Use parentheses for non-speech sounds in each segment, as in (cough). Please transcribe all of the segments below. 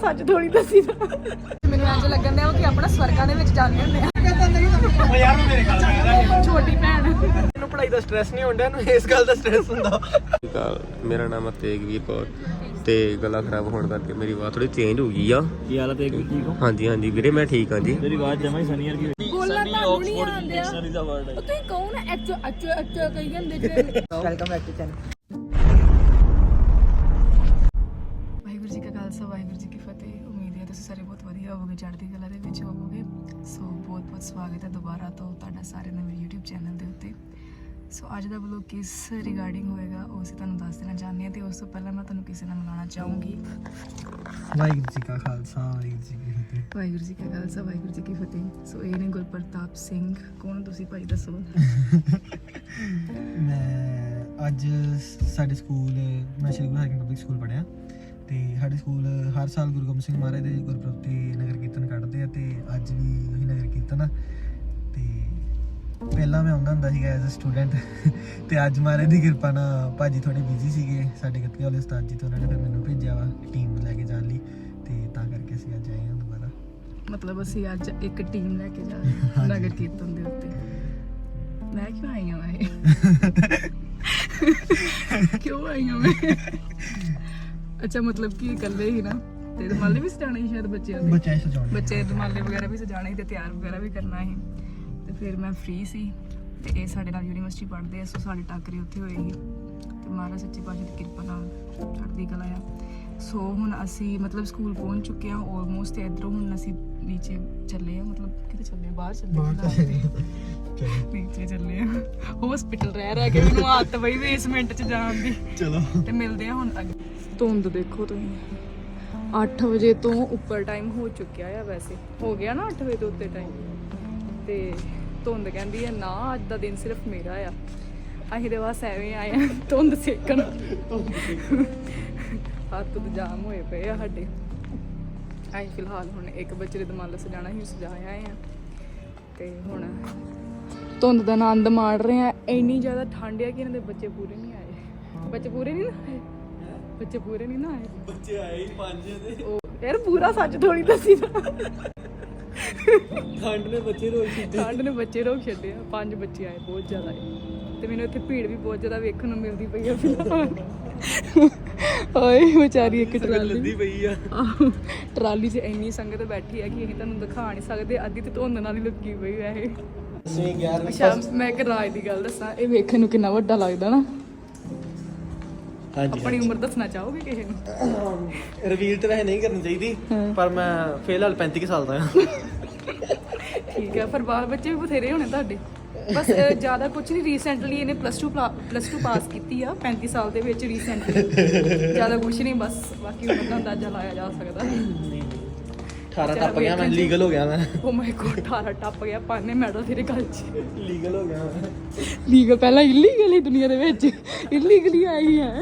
ਸੱਚ ਥੋੜੀ ਦੱਸੀ ਨਾ। ਮੈਨੂੰ ਇੰਜ ਲੱਗਣ ਦਿਆ ਕਿ ਆਪਣਾ ਸਵਰਗਾਂ ਦੇ ਵਿੱਚ ਜਾਂਦੇ ਹੁੰਦੇ ਆ। ਓ ਯਾਰ ਮੇਰੇ ਗੱਲ ਮੈਂ ਛੋਟੀ ਭੈਣ। ਇਹਨੂੰ ਪੜਾਈ ਦਾ ਸਟ੍ਰੈਸ ਨਹੀਂ ਹੁੰਦਾ ਇਹਨੂੰ ਇਸ ਗੱਲ ਦਾ ਸਟ੍ਰੈਸ ਹੁੰਦਾ। ਮੇਰਾ ਨਾਮ ਹੈ ਤੇਗਵੀਰ ਕੌਰ ਤੇ ਗਲਾ ਖਰਾਬ ਹੋਣ ਕਰਕੇ ਮੇਰੀ ਆਵਾਜ਼ ਥੋੜੀ ਚੇਂਜ ਹੋ ਗਈ ਆ। ਕੀ ਹਾਲਤ ਹੈ ਕਿ ਠੀਕ ਹੋ? ਹਾਂਜੀ ਹਾਂਜੀ ਵੀਰੇ ਮੈਂ ਠੀਕ ਹਾਂ ਜੀ। ਮੇਰੀ ਆਵਾਜ਼ ਜਮਾ ਹੀ ਸਨੀ ਵਰਗੀ ਹੋਈ। ਬੋਲਣਾ ਤੁਹਾਨੂੰ ਨਹੀਂ ਦਾ ਉਹ ਤੁਸੀਂ ਕਹੋ ਨਾ ਐਕਚੁਅਲ ਐਕਚੁਅਲ ਐਕਚੁਅਲ ਕਹੀ ਜਾਂਦੇ ਜੇ। Welcome back to channel Waheguru ji ਕੀ ਫਤਿਹ। ਉਮੀਦ ਹੈ ਤੁਸੀਂ ਸਾਰੇ ਬਹੁਤ ਵਧੀਆ ਹੋਵੋਗੇ ਚੜ੍ਹਦੀ ਕਲਾ ਦੇ ਵਿੱਚ ਹੋਵੋਗੇ। ਸੋ ਬਹੁਤ ਬਹੁਤ ਸਵਾਗਤ ਹੈ ਦੁਬਾਰਾ ਤੋਂ ਤੁਹਾਡਾ ਸਾਰਿਆਂ ਦਾ ਮੇਰੇ YouTube ਚੈਨਲ ਦੇ ਉੱਤੇ। ਸੋ ਅੱਜ ਦਾ ਵਲੋਗ ਕਿਸ ਰਿਗਾਰਡਿੰਗ ਹੋਏਗਾ ਉਹ ਅਸੀਂ ਤੁਹਾਨੂੰ ਦੱਸ ਦੇਣਾ ਚਾਹੁੰਦੇ ਹਾਂ ਤੇ ਉਸ ਤੋਂ ਪਹਿਲਾਂ ਮੈਂ ਤੁਹਾਨੂੰ ਕਿਸੇ ਨਾਲ ਮਿਲਾਉਣਾ ਚਾਹੂੰਗੀ। ਵਾਹਿਗੁਰੂ ਜੀ ਕਾ ਖਾਲਸਾ ਵਾਹਿਗੁਰੂ ਜੀ ਕੀ ਫਤਿਹ। ਵਾਹਿਗੁਰੂ ਜੀ ਕਾ ਖਾਲਸਾ ਵਾਹਿਗੁਰੂ ਜੀ ਕੀ ਫਤਿਹ। ਸੋ ਇਹ ਨੇ ਗੁਰਪ੍ਰਤਾਪ ਸਿੰਘ। ਕੌਣ ਤੁਸੀਂ ਭਾਈ ਦੱਸੋ। ਮੈਂ ਅੱਜ ਸਾਡੇ ਸਕੂਲ ਮੈਂ ਸ਼੍ਰੀ ਗੁਰੂ ਹਰਗੋਬਿੰਦ ਪਬਲਿਕ ਸਕੂਲ ਪੜਿਆ ਤੇ ਸਾਡੇ ਸਕੂਲ ਹਰ ਸਾਲ ਗੁਰੂ ਗੋਬਿੰਦ ਸਿੰਘ ਮਹਾਰਾਜ ਦੇ ਗੁਰਪੁਰਬ ਤੇ ਨਗਰ ਕੀਰਤਨ ਕੱਢਦੇ ਆ ਤੇ ਅੱਜ ਵੀ ਉਹੀ ਨਗਰ ਕੀਰਤਨ ਆ। ਤੇ ਪਹਿਲਾਂ ਮੈਂ ਆਉਂਦਾ ਹੁੰਦਾ ਸੀਗਾ ਐਜ਼ ਅ ਸਟੂਡੈਂਟ ਤੇ ਅੱਜ ਮਹਾਰਾਜ ਦੀ ਕਿਰਪਾ ਨਾਲ ਭਾਜੀ ਥੋੜੇ ਬਿਜ਼ੀ ਸੀਗੇ ਸਾਡੇ ਗੱਤਕੇ ਵਾਲੇ ਉਸਤਾਦ ਜੀ ਤੇ ਉਹਨਾਂ ਨੇ ਫਿਰ ਮੈਨੂੰ ਭੇਜਿਆ ਵਾ ਟੀਮ ਲੈ ਕੇ ਜਾਣ ਲਈ ਤੇ ਤਾਂ ਕਰਕੇ ਅਸੀਂ ਅੱਜ ਆਏ ਹਾਂ ਦੁਬਾਰਾ। ਮਤਲਬ ਅਸੀਂ ਅੱਜ ਇੱਕ ਟੀਮ ਲੈ ਕੇ ਜਾ ਰਹੇ ਹਾਂ ਨਗਰ ਕੀਰਤਨ ਦੇ ਉੱਤੇ। ਮੈਂ ਕਿਉਂ ਆਈ ਹਾਂ ਇਹ (laughs) ਕਿਉਂ ਆਈ ਹਾਂ ਮੈਂ? ਅੱਛਾ ਮਤਲਬ ਕਿ ਇਕੱਲੇ ਹੀ ਨਾ? ਤੇ ਰੁਮਾਲੇ ਵੀ ਸਜਾਣੇ ਸੀ ਸ਼ਾਇਦ ਬੱਚਿਆਂ ਦੇ? ਬੱਚੇ ਸਜਾਉਣੇ ਬੱਚੇ ਰੁਮਾਲੇ ਵਗੈਰਾ ਵੀ ਸਜਾਣੇ ਸੀ ਤੇ ਤਿਆਰ ਵਗੈਰਾ ਵੀ ਕਰਨਾ ਸੀ। ਤੇ ਫਿਰ ਮੈਂ ਫ੍ਰੀ ਸੀ ਤੇ ਇਹ ਸਾਡੇ ਨਾਲ ਯੂਨੀਵਰਸਿਟੀ ਪੜ੍ਹਦੇ ਆ ਸੋ ਸਾਡੀ ਟਾਕਰੀ ਉੱਥੇ ਹੋਏਗੀ ਤੇ ਮਹਾਰਾਜ ਸੱਚੀ ਪਾਤਸ਼ਾਹ ਦੀ ਕਿਰਪਾ ਨਾਲ ਚੜ੍ਹਦੀ ਕਲਾ ਆ। ਸੋ ਹੁਣ ਅਸੀਂ ਮਤਲਬ ਸਕੂਲ ਪਹੁੰਚ ਚੁੱਕੇ ਹਾਂ ਆਲਮੋਸਟ ਇਧਰੋਂ ਹੁਣ ਅਸੀਂ ਨੀਚੇ ਚੱਲੇ ਆ ਮਤਲਬ ਕਿਤੇ ਚੱਲੇ ਆ? ਬਾਹਰ ਚੱਲੇ ਬਾਹਰ ਆ। ਫਿਲਹਾਲ। ਨੀਚੇ ਚੱਲੇ ਆ। ਹਸਪੀਟਲ ਰਹਿ ਰਹਿ ਕੇ ਮੈਨੂੰ ਆਦਤ ਪਈ ਬੇਸਮੈਂਟ ਚ ਜਾਣ ਦੀ। ਚਲੋ। ਤੇ ਮਿਲਦੇ ਆ ਹੁਣ ਅੱਗੇ। ਧੁੰਦ ਦੇਖੋ ਤੁਸੀਂ। 8 ਵਜੇ ਤੋਂ ਉੱਪਰ ਟਾਈਮ ਹੋ ਚੁੱਕਿਆ ਆ ਵੈਸੇ। ਹੋ ਗਿਆ ਨਾ 8 ਵਜੇ ਤੋਂ ਉੱਤੇ ਟਾਈਮ ਤੇ ਧੁੰਦ ਕਹਿੰਦੀ ਹੈ ਨਾ ਅੱਜ ਦਾ ਦਿਨ ਸਿਰਫ ਮੇਰਾ ਆ। ਅਸੀਂ ਦੇ ਬਸ ਐਵੇਂ ਆਏ ਆ ਧੁੰਦ ਸੇਕਣ। ਹੱਥ ਤੋਂ ਜਾਮ ਹੋਏ ਪਏ ਆ ਸਾਡੇ। ਅਸੀਂ ਫਿਲਹਾਲ ਹੁਣ ਇੱਕ ਬੱਚੇ ਦੇ ਦਮਾਲਾ ਸਜਾਣਾ ਹੀ ਸਜਾਇਆ ਆਏ ਆ। ਤੇ ਹੁਣ ਧੁੰਦ ਦਾ ਆਨੰਦ ਮਾਣ ਰਹੇ ਆ। ਇੰਨੀ ਜ਼ਿਆਦਾ ਠੰਡ ਆ ਕਿ ਇਹਨਾਂ ਦੇ ਬੱਚੇ ਪੂਰੇ ਨਹੀਂ ਆਏ। ਬੱਚੇ ਪੂਰੇ ਨਹੀਂ ਨਾ ਆਏ? ਬੱਚੇ ਪੂਰੇ ਨਹੀਂ ਨਾ ਆਏ? ਬੱਚੇ ਆਏ ਹੀ ਪੰਜ ਦੇ। ਉਹ ਯਾਰ ਪੂਰਾ ਸੱਚ ਥੋੜੀ ਦੱਸੀ ਨਾ ਠੰਡ ਨੇ ਬੱਚੇ ਰੋਈ ਸੀ ਠੰਡ ਨੇ ਬੱਚੇ ਰੋਕ ਛੱਡੇ ਆ। ਪੰਜ ਬੱਚੇ ਆਏ ਬਹੁਤ ਜ਼ਿਆਦਾ ਆਏ। ਤੇ ਮੈਨੂੰ ਇੱਥੇ ਭੀੜ ਵੀ ਬਹੁਤ ਜ਼ਿਆਦਾ ਵੇਖਣ ਨੂੰ ਮਿਲਦੀ ਪਈ ਆ ਫਿਲਹਾਲ। ਓਏ ਵਿਚਾਰੀ ਇੱਕ ਟਰਾਲੀ ਲੱਦੀ ਪਈ ਆ। ਟਰਾਲੀ 'ਚ ਇੰਨੀ ਸੰਗਤ ਬੈਠੀ ਹੈ ਕਿ ਅਸੀਂ ਤੁਹਾਨੂੰ ਦਿਖਾ ਨਹੀਂ ਸਕਦੇ। ਅੱਧੀ ਤੇ ਧੁੰਦ ਨਾਲ ਹੀ ਲੁਕੀ ਪਈ ਇਹ। ਅਸੀਂ 11 ਅੱਛਾ ਮੈਂ ਇੱਕ ਰਾਜ ਦੀ ਗੱਲ ਦੱਸਾਂ। ਇਹ ਵੇਖਣ ਨੂੰ ਕਿੰਨਾ ਵੱਡਾ ਲੱਗਦਾ ਨਾ। ਹਾਂਜੀ ਆਪਣੀ ਉਮਰ ਦੱਸਣਾ ਚਾਹੋਗੇ ਕਿਸੇ ਨੂੰ? ਰਿਵੀਲ ਤਾਂ ਵੈਸੇ ਨਹੀਂ ਕਰਨੀ ਚਾਹੀਦੀ ਪਰ ਮੈਂ ਫਿਲਹਾਲ 35 ਕੁ ਸਾਲ ਦਾ ਹਾਂ। ਠੀਕ ਹੈ ਪਰ ਬਾਲ ਬੱਚੇ ਵੀ ਬਥੇਰੇ ਹੋਣੇ ਤੁਹਾਡੇ। ਬਸ ਜ਼ਿਆਦਾ ਕੁਝ ਨਹੀਂ ਰੀਸੈਂਟਲੀ ਇਹਨੇ ਪਲੱਸ 2 ਪਲੱਸ 2 ਪਾਸ ਕੀਤੀ ਆ। 35 ਸਾਲ ਦੇ ਵਿੱਚ ਰੀਸੈਂਟਲੀ ਜ਼ਿਆਦਾ ਕੁਝ ਨਹੀਂ ਬਸ ਬਾਕੀ ਉਮਰ ਦਾ ਅੰਦਾਜ਼ਾ ਲਾਇਆ ਜਾ ਸਕਦਾ। 18 ਟੱਪ ਗਿਆ ਮੈਂ ਲੀਗਲ ਹੋ ਗਿਆ ਮੈਂ। ਓ ਮਾਈ ਗੋਡ 18 ਟੱਪ ਗਿਆ ਪਾਣੇ ਮੈਡਲ ਤੇਰੇ ਗੱਲ 'ਚ। ਲੀਗਲ ਹੋ ਗਿਆ ਮੈਂ। ਲੀਗਲ ਪਹਿਲਾਂ ਇਲੀਗਲ ਹੀ ਦੁਨੀਆ ਦੇ ਵਿੱਚ ਇਲੀਗਲੀ ਆਈ ਹੈ।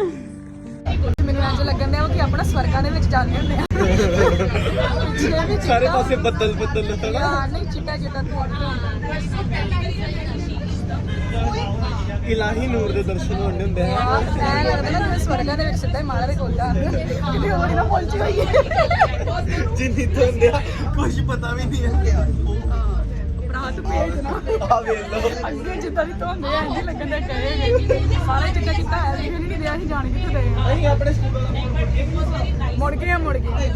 ਮੈਨੂੰ ਇੰਜ ਲੱਗਣ ਦਿਆ ਕਿ ਆਪਣਾ ਸਵਰਗਾਂ ਦੇ ਵਿੱਚ ਜਾਂਦੇ ਹੁੰਦੇ ਆ। ਸਾਰੇ ਪਾਸੇ ਬੱਦਲ ਬੱਦਲ ਨਹੀਂ ਚਿੱਟਾ ਚਿੱਟਾ ਇਲਾਹੀ ਨੂਰ ਦੇ ਦਰਸ਼ਨ ਹੋਣੇ ਹੁੰਦੇ ਆ। ਐ ਲੱਗਦਾ ਨਾ ਜਿਵੇਂ ਸਵਰਗਾਂ ਦੇ ਵਿੱਚ ਸਿੱਧਾ ਹੀ ਮਾਲਾ ਦੇ ਕੋਲ ਜਾਂਦੇ ਕਿਤੇ ਹੋਰ ਹੀ ਨਾ ਪਹੁੰਚੀ ਹੋਈਏ। ਜਿੰਨੀ ਤੋਂ ਹੁੰਦੇ ਆ ਕੁਝ ਪਤਾ ਵੀ ਨਹੀਂ ਹੈ ਭਰਾ ਤੂੰ ਭੇਜਣਾ ਆ ਵੇਖ ਲਓ। ਅੱਗੇ ਜਿੱਦਾਂ ਦੀ ਧੋਂਦੇ ਆ ਇੰਜ ਲੱਗਣ ਦਾ ਕਹੇਗੇ ਸਾਰੇ ਚਿੱਟਾ ਚਿੱਟਾ ਹੈ ਦੇਖ ਨਹੀਂ ਰਿਹਾ ਅਸੀਂ ਜਾਣ ਕਿੱਥੇ ਦੇ ਅਸੀਂ ਆਪਣੇ ਸਕੂਲ ਦਾ ਮੁੜ ਗਏ ਆ ਮੁੜ ਗਏ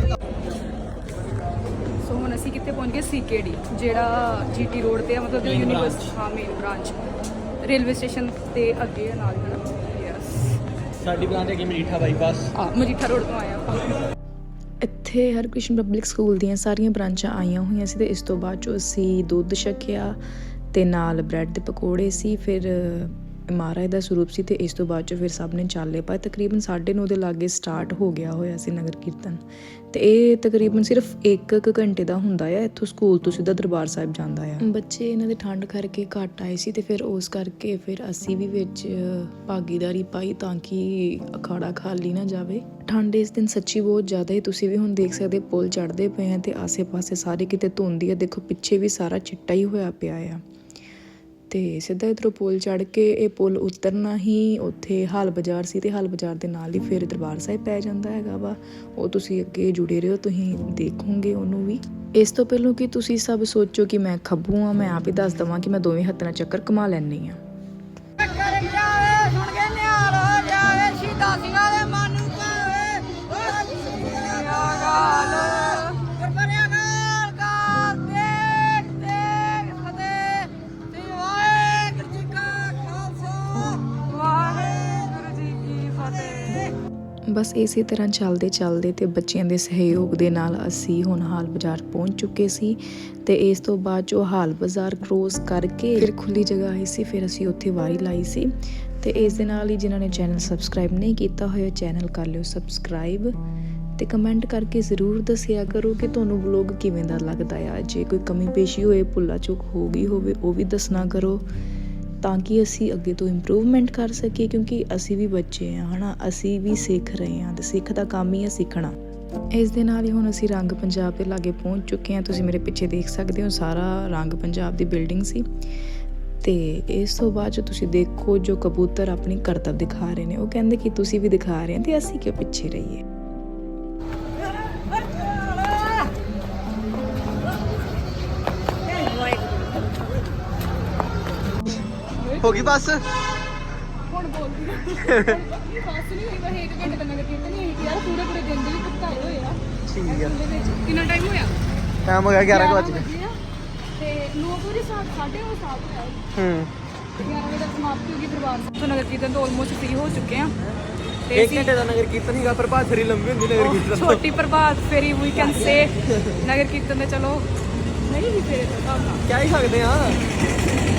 ਸੋ ਹੁਣ ਅਸੀਂ ਕਿੱਥੇ ਪਹੁੰਚ ਗਏ? ਸੀਕੇਡੀ ਜਿਹੜਾ ਜੀਟੀ ਰੋਡ ਤੇ ਆ ਮਤਲਬ ਜੋ ਯੂਨੀਵਰਸਿਟੀ ਹਾਂ ਮੇਨ ਬ੍ਰਾਂਚ ਰੇਲਵੇ ਸਟੇਸ਼ਨ ਤੇ ਅੱਗੇ ਆ ਨਾਲ ਹੀ ਯੈਸ ਸਾਡੀ ਬ੍ਰਾਂਚ ਹੈਗੀ ਮਰੀਠਾ ਬਾਈਪਾਸ। ਆ ਮਜੀਠਾ ਰੋਡ ਤੋਂ ਆਇਆ ਆਪਾਂ। ਇੱਥੇ ਹਰਕ੍ਰਿਸ਼ਨ ਪਬਲਿਕ ਸਕੂਲ ਦੀਆਂ ਸਾਰੀਆਂ ਬ੍ਰਾਂਚਾਂ ਆਈਆਂ ਹੋਈਆਂ ਸੀ ਤੇ ਇਸ ਤੋਂ ਬਾਅਦ ਚੋਂ ਅਸੀਂ ਦੁੱਧ ਛਕਿਆ ਤੇ ਨਾਲ ਬ੍ਰੈਡ ਦੇ ਪਕੌੜੇ ਸੀ ਫਿਰ ਮਹਾਰਾਜ ਦਾ ਸਰੂਪ ਸੀ ਤੇ ਇਸ ਤੋਂ ਬਾਅਦ ਚੋਂ ਫਿਰ ਸਭ ਨੇ ਚਾਲੇ ਪਾਏ। ਤਕਰੀਬਨ 9:30 ਦੇ ਲਾਗੇ ਸਟਾਰਟ ਹੋ ਗਿਆ ਹੋਇਆ ਸੀ ਨਗਰ ਕੀਰਤਨ। ਤੇ ਇਹ ਤਕਰੀਬਨ ਸਿਰਫ 1 ਕੁ ਘੰਟੇ ਦਾ ਹੁੰਦਾ ਆ। ਇੱਥੋਂ ਸਕੂਲ ਤੋਂ ਸਿੱਧਾ ਦਰਬਾਰ ਸਾਹਿਬ ਜਾਂਦਾ ਆ। ਬੱਚੇ ਇਹਨਾਂ ਦੇ ਠੰਡ ਕਰਕੇ ਘੱਟ ਆਏ ਸੀ ਤੇ ਫਿਰ ਉਸ ਕਰਕੇ ਫਿਰ ਅਸੀਂ ਵੀ ਵਿੱਚ ਭਾਗੀਦਾਰੀ ਪਾਈ ਤਾਂ ਕਿ ਅਖਾੜਾ ਖਾਲੀ ਨਾ ਜਾਵੇ। ਠੰਡ ਇਸ ਦਿਨ ਸੱਚੀ ਬਹੁਤ ਜ਼ਿਆਦਾ ਹੈ ਤੁਸੀਂ ਵੀ ਹੁਣ ਦੇਖ ਸਕਦੇ ਪੁਲ ਚੜਦੇ ਪਏ ਆ ਤੇ ਆਸੇ-ਪਾਸੇ ਸਾਰੇ ਕਿਤੇ ਧੁੰਦੀ ਆ। ਦੇਖੋ, ਪਿੱਛੇ ਵੀ ਸਾਰਾ ਚਿੱਟਾ ਹੀ ਹੋਇਆ ਪਿਆ ਆ। ਤੇ ਸਿੱਧਾ ਇਧਰੋਂ ਪੁਲ ਚੜ ਕੇ ਇਹ ਪੁਲ ਉਤਰਨਾ ਹੀ ਉੱਥੇ ਹਾਲ ਬਾਜ਼ਾਰ ਸੀ ਤੇ ਹਾਲ ਬਾਜ਼ਾਰ ਦੇ ਨਾਲ ਹੀ ਫਿਰ ਦਰਬਾਰ ਸਾਹਿਬ ਪੈ ਜਾਂਦਾ ਹੈਗਾ ਵਾ। ਉਹ ਤੁਸੀਂ ਅੱਗੇ ਜੁੜੇ ਰਹੋ, ਤੁਸੀਂ ਦੇਖੋਗੇ ਉਹਨੂੰ ਵੀ। ਇਸ ਤੋਂ ਪਹਿਲਾਂ ਕਿ ਤੁਸੀਂ ਸਭ ਸੋਚੋ ਕਿ ਮੈਂ ਖੱਬੂ ਆ ਮੈਂ ਆਪ ਹੀ ਦੱਸ ਦਵਾਂ ਕਿ ਮੈਂ ਦੋਵੇਂ ਹੱਥਾਂ ਨਾਲ ਚੱਕਰ ਕਮਾ ਲੈਣੀ ਆ ਬਸ ਇਸੇ ਤਰ੍ਹਾਂ ਚੱਲਦੇ ਚੱਲਦੇ ਤੇ ਬੱਚਿਆਂ ਦੇ ਸਹਿਯੋਗ ਦੇ ਨਾਲ ਅਸੀਂ ਹੁਣ ਹਾਲ ਬਾਜ਼ਾਰ ਪਹੁੰਚ ਚੁੱਕੇ ਸੀ ਤੇ ਇਸ ਤੋਂ ਬਾਅਦ ਜੋ ਹਾਲ ਬਾਜ਼ਾਰ ਕ੍ਰੋਸ ਕਰਕੇ ਫਿਰ ਖੁੱਲੀ ਜਗ੍ਹਾ ਆਈ ਸੀ, ਫਿਰ ਅਸੀਂ ਉੱਥੇ ਵਾਰੀ ਲਾਈ ਸੀ ਤੇ ਇਸ ਦੇ ਨਾਲ ਹੀ ਜਿਨ੍ਹਾਂ ਨੇ ਚੈਨਲ ਸਬਸਕ੍ਰਾਈਬ ਨਹੀਂ ਕੀਤਾ ਹੋਇਆ ਚੈਨਲ ਕਰ ਲਿਓ ਸਬਸਕ੍ਰਾਈਬ ਤੇ ਕਮੈਂਟ ਕਰਕੇ ਜ਼ਰੂਰ ਦੱਸਿਆ ਕਰੋ ਕਿ ਤੁਹਾਨੂੰ ਵਲੌਗ ਕਿਵੇਂ ਦਾ ਲੱਗਦਾ ਆ। ਜੇ ਕੋਈ ਕਮੀ ਪੇਸ਼ੀ ਹੋਏ, ਭੁੱਲਾ ਚੁੱਕ ਹੋ ਗਈ ਹੋਵੇ, ਉਹ ਵੀ ਦੱਸਣਾ ਕਰੋ। ਤਾਂ ਕਿ ਅਸੀਂ ਅੱਗੇ ਤੋਂ ਇੰਪਰੂਵਮੈਂਟ ਕਰ ਸਕੀਏ, ਕਿਉਂਕਿ ਅਸੀਂ ਵੀ ਬੱਚੇ ਆ ਹਨਾ? ਅਸੀਂ ਵੀ ਸਿੱਖ ਰਹੇ ਹਾਂ ਤੇ ਸਿੱਖ ਦਾ ਕੰਮ ਹੀ ਹੈ ਸਿੱਖਣਾ। ਇਸ ਦੇ ਨਾਲ ਹੀ ਹੁਣ ਅਸੀਂ ਰੰਗ ਪੰਜਾਬ ਦੇ ਲਾਗੇ ਪਹੁੰਚ ਚੁੱਕੇ ਹਾਂ। ਤੁਸੀਂ ਮੇਰੇ ਪਿੱਛੇ ਦੇਖ ਸਕਦੇ ਹੋ, ਸਾਰਾ ਰੰਗ ਪੰਜਾਬ ਦੀ ਬਿਲਡਿੰਗ ਸੀ। ਤੇ ਇਸ ਤੋਂ ਬਾਅਦ ਜੋ ਤੁਸੀਂ ਦੇਖੋ, ਜੋ ਕਬੂਤਰ ਆਪਣੀ ਕਰਤੱਵ ਦਿਖਾ ਰਹੇ ਨੇ, ਉਹ ਕਹਿੰਦੇ ਕਿ ਤੁਸੀਂ ਵੀ ਦਿਖਾ ਰਹੇ ਹੋ ਤੇ ਅਸੀਂ ਕਿਉਂ ਪਿੱਛੇ ਰਹੀਏ? ਹੋ ਗਈ ਬੱਸ? ਹੁਣ ਬੋਲਦੀ ਫਾਸ ਨਹੀਂ ਹੋਈ ਬਸ ਇੱਕ ਘੰਟੇ ਨਹੀਂ ਹੋਈ ਯਾਰ ਪੂਰੇ ਪੂਰੇ ਦਿਨ ਦੇ ਲਈ ਭੁਗਤਾਏ ਹੋਏ ਆ ਠੀਕ ਆ। ਉਹਦੇ ਵਿੱਚ। ਕਿੰਨਾ ਟਾਈਮ ਹੋਇਆ? ਟਾਈਮ ਹੋ ਗਿਆ 11 ਵਜੇ ਵਜੇ ਆ। ਤੇ 9 ਵਜੇ ਸਾਢੇ ਸਾਢੇ ਉਹ ਸਾਲ ਹੋਇਆ। ਹੂੰ। 11 ਵਜੇ ਤੱਕ ਸਮਾਪਤੀ ਹੋ ਗਈ ਦਰਬਾਰ ਸਾਹਿਬ ਨਗਰ ਕੀਰਤਨ ਤੋਂ ਆਲਮੋਸਟ ਫ੍ਰੀ ਹੋ ਚੁੱਕੇ ਆ। ਤੇ ਅਸੀਂ ਦਾ ਨਗਰ ਕੀਰਤਨ ਹੀਗਾ ਪਰ ਬਾਤ ਫਰੀ ਲੰਬੀ ਹੁੰਦੀ ਨਗਰ ਛੋਟੀ ਪ੍ਰਭਾਤ ਫੇਰੀ ਵੀ ਕੈਨ ਸੇ ਨਗਰ ਕੀਰਤਨ ਦੇ ਚਲੋ ਨਹੀਂ ਵੀ ਫੇਰੇ ਤੋਂ ਹਿਸਾਬ ਨਾਲ ਕਿਆ ਹੀ ਸਕਦੇ ਆ।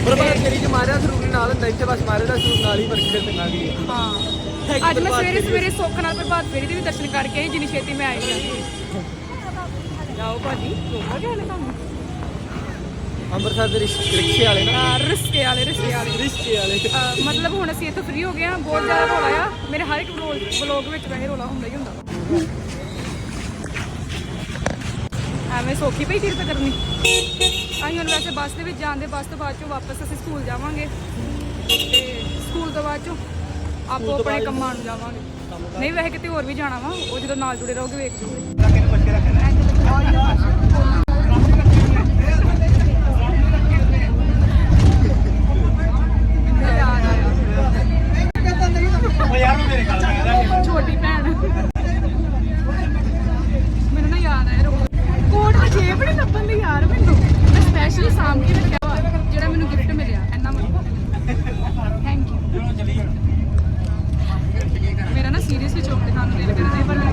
ਪਰ ਬਾਤ ਫਰੀ ਚ ਮਾਰਿਆ ਸਰੂਪ ਨਾਲ ਹੁੰਦਾ ਇੱਥੇ ਬਸ ਮਾਰੇ ਦਾ ਸਰੂਪ ਨਾਲ ਹੀ ਵਰਕ ਦੇ ਤੇ ਗਈ ਹਾਂ। ਅੱਜ ਮੈਂ ਸਵੇਰੇ ਸਵੇਰੇ ਸੁੱਖ ਨਾਲ ਪ੍ਰਭਾਤ ਫੇਰੀ ਦੇ ਵੀ ਦਰਸ਼ਨ ਕਰਕੇ ਆਈ ਜਿੰਨੀ ਛੇਤੀ ਮੈਂ ਆਈ ਹਾਂ ਜਾਓ ਭਾਜੀ ਰੋਕਾ ਗਿਆ ਨੇ। ਤੁਹਾਨੂੰ ਅੰਮ੍ਰਿਤਸਰ ਦੇ ਰਿਸ਼- ਰਿਕਸ਼ੇ ਵਾਲੇ ਨਾ। ਆ, ਰਿਸ਼ਤੇ ਵਾਲੇ ਰਿਸ਼ਤੇ ਵਾਲੇ। ਰਿਸ਼ਤੇ ਵਾਲੇ। ਅਹ ਮਤਲਬ ਹੁਣ ਅਸੀਂ ਇੱਥੋਂ ਫ੍ਰੀ ਹੋ ਗਏ ਆ ਬਹੁਤ ਜ਼ਿਆਦਾ ਰੋਲਾ ਆ। ਮੇਰੇ ਹਰ ਇੱਕ ਵਲੋਗ ਵਿੱਚ ਵੈਸੇ ਰੋਲਾ ਹੁੰਦਾ ਹੀ ਹੁੰਦਾ। ਵਾ ਐਵੇਂ ਸੌਖੀ ਪਈ ਕਿਰਤ ਕਰਨੀ। ਅਸੀਂ ਹੁਣ ਵੈਸੇ ਬੱਸ ਦੇ ਵਿੱਚ ਜਾਂਦੇ ਬੱਸ ਤੋਂ ਬਾਅਦ ਚੋਂ ਵਾਪਸ ਅਸੀਂ ਸਕੂਲ ਜਾਵਾਂਗੇ। ਤੇ ਸਕੂਲ ਤੋਂ ਬਾਅਦ ਚੋਂ ਆਪੋ ਆਪਣੇ ਕੰਮਾਂ ਨੂੰ ਜਾਵਾਂਗੇ। ਨਹੀਂ ਵੈਸੇ ਕਿਤੇ ਹੋਰ ਵੀ ਜਾਣਾ ਵਾ ਉਹ ਜਦੋਂ ਨਾਲ ਜੁੜੇ ਰਹੋਗੇ ਵੇਖ ਜੂਗੇ ਛੋਟੀ ਭੈਣ ਮੈਨੂੰ ਨਾ ਯਾਦ ਆਇਆ ਰੋ ਕੋਟ ਦੀ ਜੇਬ ਨਹੀਂ ਲੱਭਣ ਦੀ ਯਾਰ ਮੈਨੂੰ ਮੈਂ ਸਪੈਸ਼ਲੀ ਸਾਂਭ ਕੇ ਰੱਖਿਆ ਵਾ ਜਿਹੜਾ ਮੈਨੂੰ ਗਿਫਟ ਮਿਲਿਆ ਇੰਨਾ ਮੈਨੂੰ ਥੈਂਕ ਯੂ ਮੇਰਾ ਨਾ ਸੀਰੀਅਸਲੀ ਚੋਕਲੇਟ ਖਾਣ ਨੂੰ ਦਿਲ ਕਰਦਾ ਹੈ ਪਰ ਮੈਂ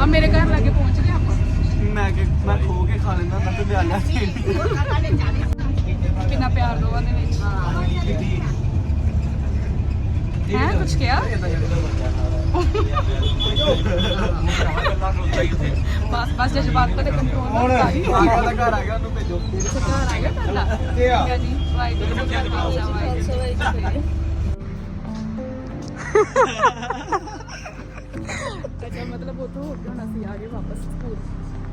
ਆ ਮੇਰੇ ਘਰ ਲਾਗੇ ਪਹੁੰਚ ਗਏ ਆਪਾਂ ਮੈਂ ਕਿ ਮੈਂ ਖੋ ਕੇ ਖਾ ਲੈਂਦਾ ਮੈਂ ਤੇ ਬਿਆਲਾ ਕਿੰਨਾ ਪਿਆਰ ਦੋਵਾਂ ਦੇ ਵਿੱਚ। ਹੈ ਕੁਝ ਕਿਹਾ? ਬਸ ਬਸ ਜਜ਼ਬਾਤ ਤੇ ਕੰਟਰੋਲ ਕਰ ਲਈ ਦਾ ਘਰ ਆ ਗਿਆ ਉਹਨੂੰ ਭੇਜੋ। ਘਰ ਆ ਗਿਆ ਤੁਹਾਡਾ? ਠੀਕ ਹੈ ਜੀ ਵਾਹਿਗੁਰੂ ਜੀ ਕਾ ਖਾਲਸਾ ਵਾਹਿਗੁਰੂ ਜੀ ਕੀ ਫਤਿਹ। (laughs) ਅੱਛਾ ਮਤਲਬ ਉਥੋਂ ਹੋ ਕੇ ਹੁਣ ਅਸੀਂ ਆ ਗਏ ਵਾਪਸ ਸਕੂਲ।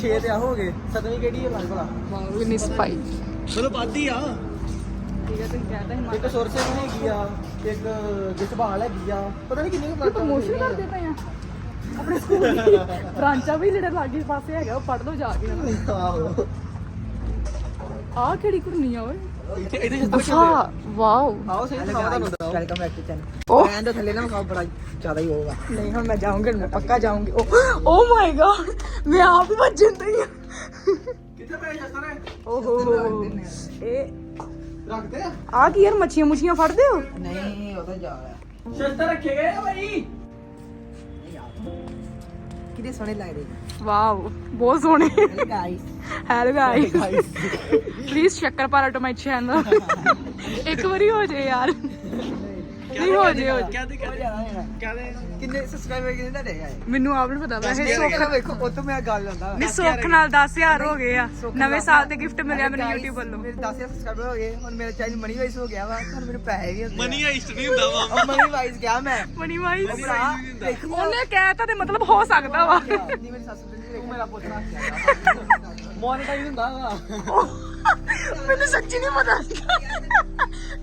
6 ਤੇ ਆ ਹੋ ਗਏ। ਸਤਵੀਂ ਕਿਹੜੀ ਹੈ ਭਾਈ ਭਲਾ? ਵਾਓ ਇਨੀ ਸਪਾਈ ਮਤਲਬ ਵੱਧੀ ਆ। ਠੀਕ ਹੈ ਤੁਸੀਂ ਕਹਿੰਦਾ ਇੱਕ ਹਿਮਾਚਲ। ਸੁਰਸੇ ਵੀ ਹੈਗੀ ਆ ਇੱਕ ਜਸਬਾਲ ਹੈਗੀ ਆ। ਪਤਾ ਨਹੀਂ ਕਿੰਨੀ ਕੁ ਪ੍ਰਮੋਸ਼ਨ ਕਰਦੇ ਪਏ ਆ। ਆਪਣੇ ਸਕੂਲ ਦੀ। ਬ੍ਰਾਂਚਾਂ ਵੀ ਜਿਹੜੇ ਲਾਗੇ ਪਾਸੇ ਹੈਗਾ ਉਹ ਪੜ ਲਓ ਜਾ ਕੇ। ਆਹੋ। ਆਹ ਕਿਹੜੀ ਕੁਰਨੀ ਆ ਓਏ? ਅੱਛਾ ਵਾਓ ਆਓ ਸਹੀ ਦਿਖਾਓ ਤੁਹਾਨੂੰ ਦਿਖਾਓ ਵੈਲਕਮ ਬੈਕ ਟੂ ਚੈਨਲ ਉਹ ਐਂਡ ਥੱਲੇ ਨਾ ਖਾਓ ਬੜਾ ਜ਼ਿਆਦਾ ਹੀ ਹੋਊਗਾ ਨਹੀਂ ਹੁਣ ਮੈਂ ਜਾਊਂਗੀ ਹੁਣ ਮੈਂ ਪੱਕਾ ਜਾਊਂਗੀ ਓ ਓ ਮਾਈ ਗॉड ਮੈਂ ਆਪ ਹੀ ਵੱਜਣ ਦਈ ਆ ਕਿੱਥੇ ਪਏ ਜਸਰ ਓਹੋ ਇਹ ਰੱਖਦੇ ਆ ਆ ਕੀ ਯਾਰ ਮੱਛੀਆਂ ਮੁੱਛੀਆਂ ਫੜਦੇ ਹੋ ਨਹੀਂ ਉਹ ਤਾਂ ਜਾ ਰਿਹਾ ਸ਼ਸਤਰ ਰੱਖੇ ਗਏ ਆ ਭਾਈ ਕਿਤੇ ਸੋਹਣੇ ਲੱਗ ਰਹੇ ਵਾਓ ਬਹੁਤ ਸੋਹਣੇ hello guys hello guys please ਸ਼ੱਕਰ ਪਾਰਾ ਟੂ ਮਾਈ ਚੈਨਲ ਇੱਕ ਵਾਰੀ ਹੋ ਜੇ ਯਾਰ ਨਹੀਂ ਹੋ ਜੇ ਹੋ ਜੇ। ਕਿੰਨੇ ਸਬਸਕ੍ਰਾਈਬਰ ਕਿੰਨੇ ਤੁਹਾਡੇ ਆਏ ਮੈਨੂੰ ਆਪ ਨੂੰ ਪਤਾ ਵੈਸੇ ਸੁੱਖ ਵੇਖੋ ਉਹ ਤੋਂ ਮੈਂ ਗੱਲ ਹੁੰਦਾ ਨਹੀਂ ਸੁੱਖ ਨਾਲ 10000 ਹੋ ਗਏ ਆ ਨਵੇਂ ਸਾਲ ਤੇ ਗਿਫਟ ਮਿਲਿਆ ਮੈਨੂੰ YouTube ਵੱਲੋਂ ਮੇਰੇ 10000 ਸਬਸਕ੍ਰਾਈਬਰ ਹੋ ਗਏ ਹੁਣ ਮੇਰੇ ਚੈਨਲ ਮਨੀ ਵਾਈਸ ਹੋ ਗਿਆ ਵਾ ਹੁਣ ਮੈਨੂੰ ਪੈਸੇ ਵੀ ਹੁੰਦੇ ਮਨੀ ਨਹੀਂ ਹੁੰਦਾ ਵਾ ਮਨੀ ਵਾਈਸ ਗਿਆ ਮੈਂ ਮਨੀ ਵਾਈਸ ਉਹਨੇ ਕਹਿਤਾ ਤੇ ਮਤਲਬ ਹੋ ਸਕਦਾ ਵਾ ਨਹੀਂ ਮੇਰੀ ਸੱਸ ਕਹਿੰਦੀ ਦੇਖੋ ਮੇਰਾ ਪੁੱਤ ਰੱਖ ਗਿਆ ਮੋਨਟਾਈਜ਼ ਹੁੰਦਾ ਮੈਨੂੰ ਸੱਚੀ ਨਹੀਂ ਪਤਾ।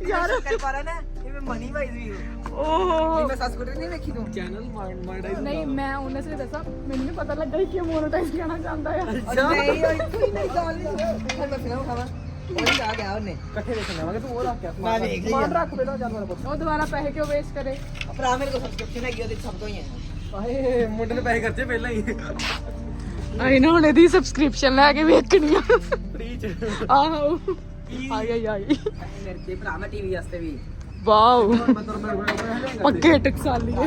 ਯਾਰ ਕਰ ਪਾ ਨਾ ਇਹ ਮਨੀ ਵਾਈਸ ਵੀ ਹੋ। ਓਹ। ਮੈਂ ਸੱਸ ਕੋਲ ਨਹੀਂ ਵੇਖੀ ਤੂੰ। ਚੈਨਲ ਮੋਨਟਾਈਜ਼ ਨਹੀਂ ਮੈਂ ਉਹਨਾਂ ਸੇ ਦੱਸਾਂ ਮੈਨੂੰ ਨਹੀਂ ਪਤਾ ਲੱਗਾ ਕਿ ਮੋਨੋਟਾਈਜ਼ ਕਰਨਾ ਚਾਹੁੰਦਾ ਆ। ਨਹੀਂ ਉਹ ਕੋਈ ਨਹੀਂ ਗੱਲ ਨਹੀਂ। ਫਿਰ ਮੈਂ ਫਿਲਮ ਖਾਵਾਂ ਉਹ ਆ ਗਿਆ ਉਹਨੇ। ਇਕੱਠੇ ਦੇਖਣ ਜਾਵਾਂਗੇ ਤੂੰ ਉਹ ਰੱਖ ਕੇ ਮੈਂ ਵੇਖ ਲਈ ਰੱਖ ਪਹਿਲਾਂ ਚੱਲ ਮੇਰਾ ਪੁੱਤ ਉਹ ਦੁਬਾਰਾ ਪੈਸੇ ਕਿਉਂ ਵੇਸਟ ਕਰੇ? ਭਰਾ ਮੇਰੇ ਕੋਲ ਸਬਸਕ੍ਰਿਪਸ਼ਨ ਹੈਗੀ ਉਹਦੇ ਸਭ ਤੋਂ ਹੀ ਹੈ ਆਏ ਮੁੰਡੇ ਨੇ ਪੈਸੇ ਖਰਚੇ ਪਹਿਲਾਂ ਹੀ। ਆਈ ਨਾ ਹੁਣ ਇਹਦੀ ਸਬਸਕ੍ਰਿਪਸ਼ਨ ਲੈ ਕੇ ਵੇਖਣੀ ਆ। ਫ੍ਰੀ ਚ। ਆਹੋ। ਆਈ ਆਈ ਆਈ। ਮੇਰੇ ਤੇ ਭਰਾ ਮੈਂ ਟੀਵੀ ਵਾਸਤੇ ਵੀ। ਵਾਓ। ਪੱਕੇ ਟਕਸਾਲੀ। ਆ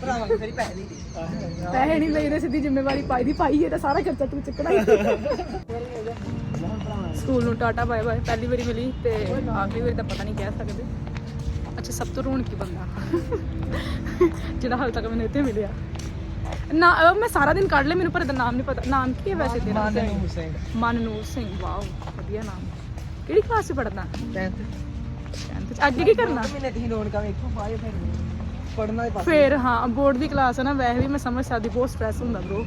ਭਰਾਵਾਂ ਨੂੰ ਫਿਰ ਪੈਸੇ ਨਹੀਂ ਦੇ। ਪੈਸੇ ਨਹੀਂ ਲਈਦੇ ਸਿੱਧੀ ਜ਼ਿੰਮੇਵਾਰੀ ਪਾਈ ਦੀ ਪਾਈ ਇਹਦਾ ਸਾਰਾ ਖਰਚਾ ਤੂੰ ਚੁੱਕਣਾ ਹੀ। ਸਕੂਲ ਨੂੰ ਟਾਟਾ ਬਾਏ ਬਾਏ ਪਹਿਲੀ ਵਾਰੀ ਮਿਲੀ ਤੇ ਆਖਰੀ ਵਾਰੀ ਤਾਂ ਪਤਾ ਨਹੀਂ ਕਹਿ ਸਕਦੇ। ਅੱਛਾ ਸਭ ਤੋਂ ਰੌਣਕੀ ਬੰਦਾ। ਜਿਹੜਾ ਹਾਲ ਤੱਕ ਮੈਨੂੰ ਇੱਥੇ ਮਿਲਿਆ। ਨਾ ਅਹ ਮੈਂ ਸਾਰਾ ਦਿਨ ਕੱਢ ਲਿਆ ਮੈਨੂੰ ਪਰ ਇਹਦਾ ਨਾਮ ਨਹੀਂ ਪਤਾ। ਨਾਮ ਕੀ ਹੈ ਵੈਸੇ ਤੇਰਾ? ਮਾਨੂ ਹੁਸੈਨ ਮਨਨੂਰ ਸਿੰਘ ਵਾਓ ਵਧੀਆ ਨਾਮ। ਕਿਹੜੀ ਕਲਾਸ 'ਚ ਪੜਦਾ 10th 10th 'ਚ। ਅੱਗੇ ਕੀ ਕਰਨਾ? ਮਹੀਨੇ ਦੀ ਰੌਣਕਾਂ ਵੇਖੋ ਬਾਅਦ ਫਿਰ ਪੜਨਾ ਦੇ ਪਾਸੇ ਫਿਰ ਹਾਂ ਬੋਰਡ ਦੀ ਕਲਾਸ ਹੈ ਨਾ ਵੈਸੇ ਵੀ ਮੈਂ ਸਮਝ ਸਕਦੀ ਬਹੁਤ ਸਟ੍ਰੈਸ ਹੁੰਦਾ ਬ్రో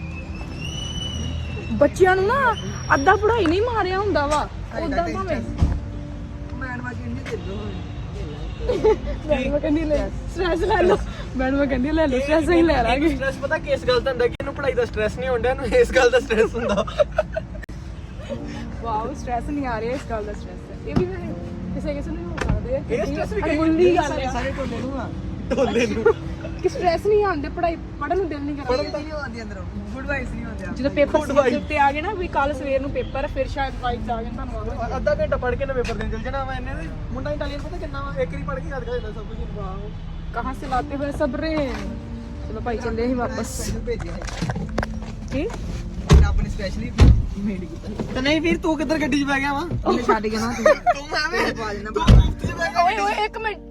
ਬੱਚਿਆਂ ਨੂੰ ਨਾ ਅੱਧਾ ਪੜ੍ਹਾਈ ਨਹੀਂ ਮਾਰਿਆ ਹੁੰਦਾ ਵਾ ਉਦਾਂ ਭਾਵੇਂ। ਮੈਡਮ ਆ ਕਹਿੰਦੀ ਦੇ ਦੋ ਮੈਡਮ ਕਹਿੰਦੀ ਲੈ ਸਟ੍ਰੈਸ ਲੈ ਲਓ। ਮੈਡਮ ਕਹਿੰਦੀ ਲੈ ਲਓ ਸਟ੍ਰੈਸ ਹੀ ਲੈ ਲਾਂਗੇ। ਸਟ੍ਰੈਸ ਪਤਾ ਕਿਸ ਗੱਲ ਦਾ ਹੁੰਦਾ ਕਿ ਇਹਨੂੰ ਪੜ੍ਹਾਈ ਦਾ ਸਟ੍ਰੈਸ ਨਹੀਂ ਹੁੰਦਾ ਇਹਨੂੰ ਇਸ ਗੱਲ ਦਾ ਸਟ੍ਰੈਸ ਹੁੰਦਾ। ਵਾਓ ਸਟ੍ਰੈਸ ਨਹੀਂ ਆ ਰਿਹਾ ਇਸ ਗੱਲ ਦਾ ਸਟ੍ਰੈਸ ਇਹ ਵੀ ਕਿਸੇ ਕਿਸੇ ਨੂੰ ਹੋ ਸਕਦੇ ਆ ਇਹ ਸਟ੍ਰੈਸ ਵੀ ਅਣਮੁੱਲੀ ਗੱਲ ਆ। ਸਾਰੇ ਟੋਲੇ ਨੂੰ ਆ। ਟੋਲੇ ਨੂੰ। ਕਿ ਸਟ੍ਰੈਸ ਨਹੀਂ ਆਉਂਦੇ ਪੜ੍ਹਾਈ ਪੜ੍ਹਨ ਨੂੰ ਦਿਲ ਨਹੀਂ ਕਰਦਾ। ਪੜਨ ਤਾਂ ਨਹੀਂ ਆਉਂਦੀ ਅੰਦਰੋਂ। ਗੁੱਡ ਵਾਈਸ ਨਹੀਂ ਹੁੰਦੇ ਜਦੋਂ ਪੇਪਰ ਉੱਤੇ ਆ ਗਏ ਨਾ ਵੀ ਕੱਲ ਸਵੇਰ ਨੂੰ ਪੇਪਰ ਫਿਰ ਸ਼ਾਇਦ ਵਾਈਸ ਆ ਜਾਣ ਤੁਹਾਨੂੰ ਆਵੇ ਅੱਧਾ ਘੰਟਾ ਪੜ੍ਹ ਕੇ ਨਾ ਪੇਪਰ ਦੇਣ ਚਲ ਜਾਣਾ ਵਾ ਇਹਨੇ ਤੇ ਮੁੰਡਾ ਇਟਾਲੀਅਨ ਪਤਾ ਕਿੰਨਾ ਵਾ? ਇੱਕ ਹੀ ਪੜ੍ਹ ਕੇ ਯਾਦ ਕਰ ਜਾਂਦਾ ਸਭ ਕੁਝ ਵਾਓ। ਕਹਾਂ ਸੇ ਲਾਤੇ ਹੋਏ ਸਬਰੇ ਚਲੋ ਭਾਈ ਚੱਲੇ ਅਸੀਂ ਵਾਪਸ। ਹੈ। ਕੀ? ਰੱਬ ਨੇ ਸਪੈਸ਼ਲੀ ਮੇਡ ਕੀਤਾ। ਤੇ ਨਹੀਂ ਵੀਰ ਤੂੰ ਕਿੱਧਰ ਗੱਡੀ 'ਚ ਬੈ ਗਿਆ ਵਾ? ਉਹਨੇ ਛੱਡ ਕੇ ਨਾ ਤੂੰ। ਤੂੰ ਦੇਣਾ ਤੂੰ ਮੁਫਤ 'ਚ ਬੈ ਓਏ ਓਏ ਇੱਕ ਮਿੰਟ।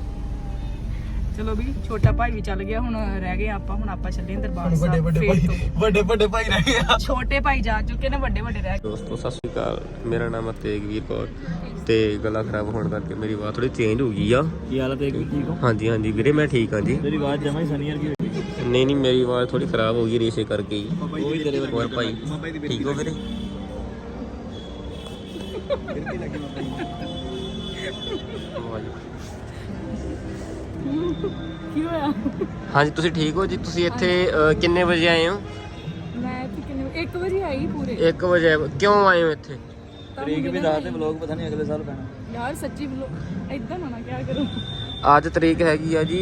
ਚਲੋ ਵੀ ਛੋਟਾ ਭਾਈ ਵੀ ਚੱਲ ਗਿਆ ਹੁਣ ਰਹਿ ਗਏ ਆਪਾਂ ਹੁਣ ਆਪਾਂ ਚੱਲੇ ਦਰਬਾਰ ਸਾਹਿਬ ਵੱਡੇ ਭਾਈ ਵੱਡੇ ਵੱਡੇ ਭਾਈ ਰਹਿ ਗਏ ਛੋਟੇ ਭਾਈ ਜਾ ਚੁੱਕੇ ਨੇ ਵੱਡੇ ਵੱਡੇ ਰਹਿ ਦੋਸਤੋ ਸਤਿ ਸ਼੍ਰੀ ਅਕਾਲ ਮੇਰਾ ਨਾਮ ਹੈ ਤੇਗਵੀਰ ਕੌਰ ਤੇ ਗਲਾ ਖਰਾਬ ਹੋਣ ਕਰਕੇ ਮੇਰੀ ਆਵਾਜ਼ ਥੋੜੀ ਚੇਂਜ ਹੋ ਗਈ ਆ ਕੀ ਹਾਲਤ ਹੈ ਠੀਕ ਹੋ ਹਾਂਜੀ ਹਾਂਜੀ ਵੀਰੇ ਮੈਂ ਠੀਕ ਹਾਂ ਜੀ ਤੇਰੀ ਆਵਾਜ਼ ਜਮਾ ਹੀ ਸਨੀ ਵਰਗੀ ਹੋਈ ਨਹੀਂ ਨਹੀਂ ਮੇਰੀ ਆਵਾਜ਼ ਥੋੜੀ ਖਰਾਬ ਹੋ ਗਈ ਰੇਸ਼ੇ ਕਰਕੇ ਹੀ ਤੇਰੇ ਵਰਗੀ ਹੋਰ ਭਾਈ ਠੀਕ ਹੋ ਵੀਰੇ ਆਵਾਜ਼ ਕੀ ਹੋਇਆ? ਹਾਂਜੀ ਤੁਸੀਂ ਠੀਕ ਹੋ ਜੀ? ਤੁਸੀਂ ਇੱਥੇ ਅਹ, ਕਿੰਨੇ ਵਜੇ ਆਏ ਹੋ? ਮੈਂ ਇੱਥੇ ਕਿੰਨੇ 1 ਵਜੇ ਆਈ ਪੂਰੇ। 1 ਵਜੇ। ਕਿਉਂ ਆਏ ਹੋ ਇੱਥੇ? ਤਰੀਕ ਵੀ ਦੱਸ ਦੇ ਵਲੋਗ ਪਤਾ ਨਹੀਂ ਅਗਲੇ ਸਾਲ ਪੈਣਾ। ਯਾਰ ਸੱਚੀ ਬਲੋ ਇਦਾਂ ਨਾ ਨਾ ਕਿਆ ਕਰੋ। ਅੱਜ ਤਰੀਕ ਹੈਗੀ ਆ ਜੀ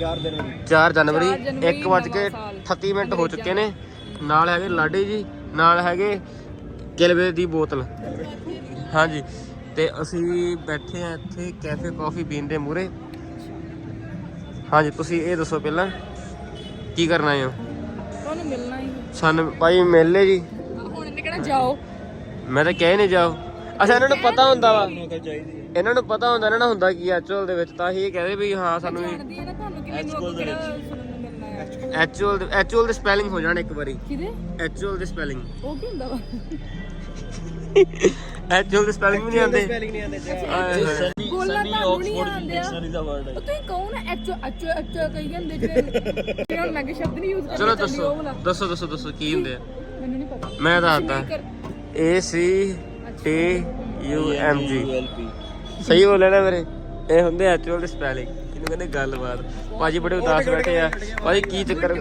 4 ਦਿਨ 4 ਜਨਵਰੀ ਚਾਰ ਜਨਵਰੀ, 1 ਵੱਜ ਕੇ ਨਵਾਂ ਸਾਲ। 38 ਮਿੰਟ ਹੋ ਚੁੱਕੇ ਨੇ। ਨਾਲ ਹੈਗੇ ਲਾਡੇ ਜੀ ਨਾਲ ਹੈਗੇ ਕਿਲਵੇ ਦੀ ਬੋਤਲ। ਹਾਂਜੀ ਤੇ ਅਸੀਂ ਬੈਠੇ ਆ ਇੱਥੇ ਕੈਫੇ ਕਾਫੀ ਬੀਨ ਦੇ ਮੂਰੇ ਹਾਂਜੀ ਤੁਸੀਂ ਇਹ ਦੱਸੋ ਪਹਿਲਾਂ ਕੀ ਕਰਨਾ ਹੈ? ਤੁਹਾਨੂੰ ਮਿਲਣਾ ਹੀ। ਸਾਨੂੰ ਭਾਈ ਮਿਲ ਲੈ ਜੀ। ਹੁਣ ਇਹਨੇ ਕਿਹੜਾ ਜਾਓ। ਮੈਂ ਤਾਂ ਕਹਿ ਨਹੀਂ ਜਾਓ। ਅੱਛਾ ਇਹਨਾਂ ਨੂੰ ਪਤਾ ਹੁੰਦਾ ਵਾ। ਇਹਨਾਂ ਨੂੰ ਪਤਾ ਹੁੰਦਾ ਇਹਨਾਂ ਨੂੰ ਹੁੰਦਾ ਕੀ ਐਚੁਅਲ ਦੇ ਵਿੱਚ ਤਾਂ ਹੀ ਇਹ ਕਹਦੇ ਵੀ ਹਾਂ ਸਾਨੂੰ ਜਾਣਦੀ ਹੈ ਨਾ ਤੁਹਾਨੂੰ ਕਿ ਮੈਨੂੰ ਅੱਗੋਂ ਕਿਹੜਾ ਸੁਣਨ ਨੂੰ ਮਿਲਣਾ ਹੈ। ਐਚੁਅਲ ਐਚੁਅਲ ਦੇ ਸਪੈਲਿੰਗ ਹੋ ਜਾਣ ਇੱਕ ਵਾਰੀ। ਕਿਹਦੇ? ਐਚੁਅਲ ਦੇ ਸਪੈਲਿੰਗ ਉਹ ਕੀ ਹੁੰਦਾ ਵਾ? ਐਚੁਅਲ ਦੇ ਸਪੈਲਿੰਗ ਨਹੀਂ ਆਉਂਦੇ। ਚਲੋ ਦੱਸੋ ਦੱਸੋ ਦੱਸੋ ਦੱਸੋ ਕੀ ਹੁੰਦੇ ਆ? ਮੈਂ ਤਾਂ A C T U M G ULP ਸਹੀ ਬੋਲਿਆ ਨਾ ਮੇਰੇ ਇਹ ਹੁੰਦੇ ਐਚੁਅਲ ਦੇ ਸਪੈਲਿੰਗ ਕਹਿੰਦੇ ਗੱਲਬਾਤ। ਭਾਜੀ ਬੜੇ ਉਦਾਸ ਬੈਠੇ ਆ। ਭਾਜੀ, ਕੀ ਚੱਕਰ?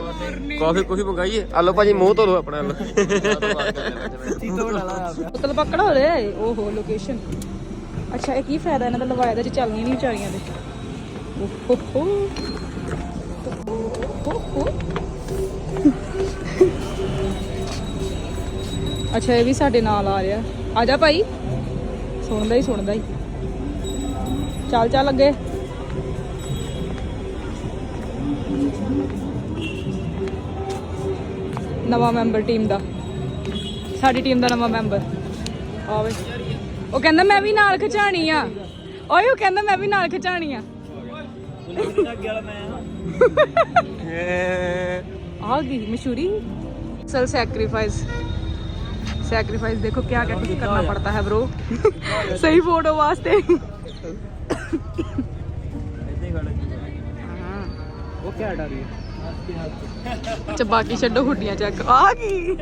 ਕਾਫੀ ਕੁਫੀ ਮੰਗਾਈਏ? ਆ ਲਓ ਭਾਜੀ, ਮੂੰਹ ਧੋ ਲਓ ਆਪਣਾ। ਲਓ ਮਤਲਬ ਪਕੜਾ ਹੋ ਰਿਹਾ ਏ ਲੋਕੇਸ਼ਨ ਅੱਛਾ, ਇਹ ਕੀ ਫਾਇਦਾ? ਇਹਨਾਂ ਦਾ ਲਵਾਇਆ ਦਾ ਚੱਲਣੀ ਨਹੀਂ ਵਿਚਾਰੀਆਂ ਦੇ। ਅੱਛਾ, ਇਹ ਵੀ ਸਾਡੇ ਨਾਲ ਆ ਰਿਹਾ। ਆ ਜਾ ਭਾਈ। ਸੁਣਦਾ ਹੀ ਸੁਣਦਾ ਹੀ। ਚੱਲ ਚੱਲ ਅੱਗੇ। ਨਵਾਂ ਮੈਂਬਰ ਟੀਮ ਦਾ। ਸਾਡੀ ਟੀਮ ਦਾ ਨਵਾਂ ਮੈਂਬਰ। ਆਵੇ ਉਹ ਕਹਿੰਦਾ ਮੈਂ ਵੀ ਨਾਲ ਖਿਚਾਣੀ ਆ। ਓਏ ਉਹ ਕਹਿੰਦਾ ਮੈਂ ਵੀ ਨਾਲ ਖਿਚਾਣੀ ਆ। ਆ ਗਈ ਮਸ਼ਹੂਰੀ। ਸਲ ਸੈਕਰੀਫਾਈਸ ਸੈਕਰੀਫਾਈਸ ਦੇਖੋ ਕਿਆ ਕਿਆ ਕੁਝ ਕਰਨਾ ਪੜਤਾ ਹੈ bro ਸਹੀ ਫੋਟੋ ਵਾਸਤੇ। ਉਹ ਕਿਆ ਡਰ ਰਹੀ ਹੈ ਅੱਛਾ ਬਾਕੀ ਛੱਡੋ ਹੁੱਡੀਆਂ ਚੱਕ। ਆ ਗਈ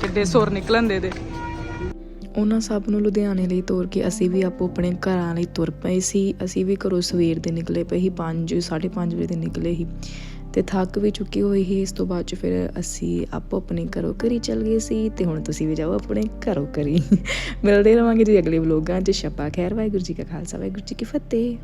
ਕਿੱਡੇ ਸੁਰ ਨਿਕਲਣ ਦੇ ਦੇ ਉਹਨਾਂ ਸਭ ਨੂੰ ਲੁਧਿਆਣੇ ਲਈ ਤੋਰ ਕੇ ਅਸੀਂ ਵੀ ਆਪੋ ਆਪਣੇ ਘਰਾਂ ਲਈ ਤੁਰ ਪਏ ਸੀ। ਅਸੀਂ ਵੀ ਘਰੋਂ ਸਵੇਰ ਦੇ ਨਿਕਲੇ ਪਏ ਸੀ 5 5:30 ਵਜੇ ਦੇ ਨਿਕਲੇ ਸੀ। ਤੇ ਥੱਕ ਵੀ ਚੁੱਕੀ ਹੋਈ ਸੀ। ਇਸ ਤੋਂ ਬਾਅਦ ਚ ਫਿਰ ਅਸੀਂ ਆਪੋ ਆਪਣੇ ਘਰੋਂ ਘਰੀ ਚੱਲ ਗਏ ਸੀ ਤੇ ਹੁਣ ਤੁਸੀਂ ਵੀ ਜਾਓ ਆਪਣੇ ਘਰੋਂ ਘਰੀ। ਮਿਲਦੇ ਰਵਾਂਗੇ ਜੀ ਅਗਲੇ ਵਲੋਗਾਂ 'ਚ। ਸ਼ਪਾ ਖੈਰ, ਵਾਹਿਗੁਰੂ ਜੀ ਕਾ ਖਾਲਸਾ, ਵਾਹਿਗੁਰੂ ਜੀ ਕੀ ਫਤਿਹ।